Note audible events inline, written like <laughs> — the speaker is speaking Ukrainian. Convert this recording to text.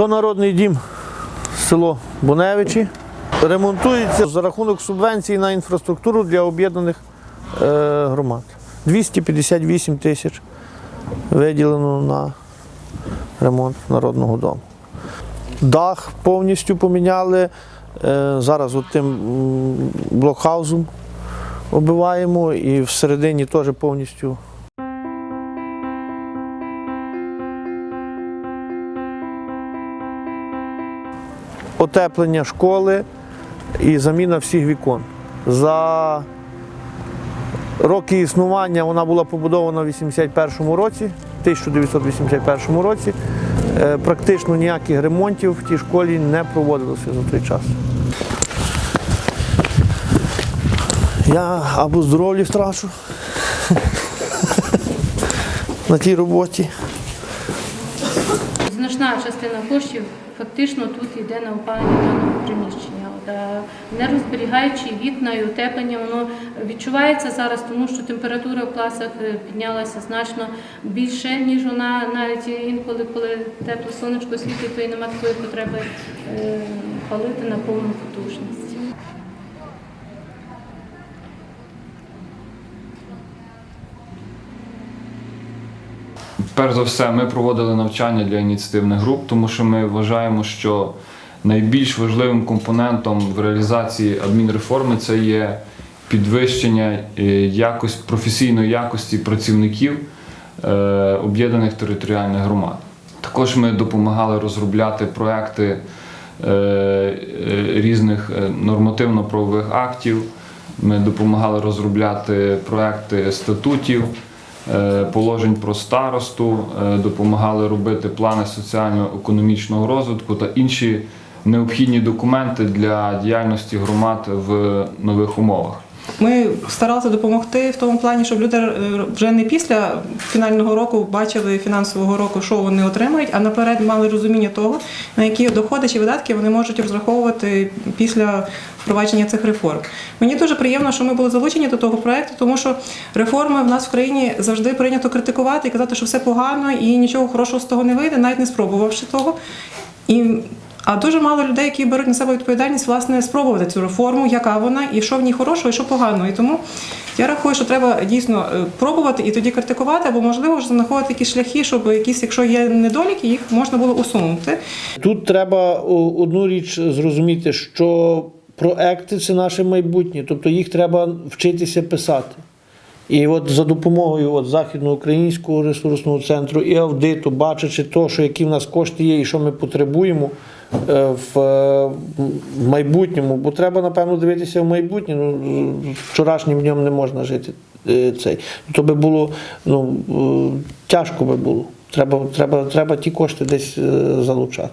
То народний дім село Буневичі. Ремонтується за рахунок субвенцій на інфраструктуру для об'єднаних е, громад. 258 тисяч виділено на ремонт народного дому. Дах повністю поміняли. Е, Зараз от тим блокхаузом оббиваємо і всередині теж повністю отеплення школи і заміна всіх вікон. За роки існування вона була побудована в 81 році, 1981 році. Е, Практично ніяких ремонтів в тій школі не проводилося за той час. Я або здоров'я втрачу <laughs> на тій роботі. Значна частина коштів фактично тут йде на опалення даного приміщення. От, а не розберігаючи вікна і утеплення, воно відчувається зараз, тому що температура в класах е, піднялася значно більше, ніж вона навіть інколи, коли тепле сонечко світить, то і немає такої потреби е, палити на повну потужність. Перш за все, ми проводили навчання для ініціативних груп, тому що ми вважаємо, що найбільш важливим компонентом в реалізації адмінреформи це є підвищення е, якості, професійної якості працівників е, об'єднаних територіальних громад. Також ми допомагали розробляти проекти е, різних нормативно-правових актів. Ми допомагали розробляти проекти статутів, положень про старосту, е, допомагали робити плани соціально-економічного розвитку та інші необхідні документи для діяльності громад в нових умовах. Ми старалися допомогти в тому плані, щоб люди е, вже не після фінального року бачили фінансового року, що вони отримають, а наперед мали розуміння того, на які доходи чи видатки вони можуть розраховувати після впровадження цих реформ. Мені дуже приємно, що ми були залучені до того проекту, тому що реформи в нас в країні завжди прийнято критикувати і казати, що все погано і нічого хорошого з того не вийде, навіть не спробувавши того. І а дуже мало людей, які беруть на себе відповідальність, власне, спробувати цю реформу, яка вона, і що в ній хорошого, і що поганого. І тому я рахую, що треба дійсно е, пробувати і тоді критикувати, або можливо ж знаходити якісь шляхи, щоб якісь, якщо є недоліки, їх можна було усунути. Тут треба одну річ зрозуміти, що проекти це наше майбутнє, тобто їх треба вчитися писати. І от за допомогою от західноукраїнського ресурсного центру і аудиту, бачачи то, що які в нас кошти є і що ми потребуємо в, е, майбутньому, бо треба, напевно, дивитися в майбутнє. Ну, вчорашнім днем не можна жити е, цей. То би було ну, е, тяжко би було. Треба, треба, треба ті кошти десь е, залучати.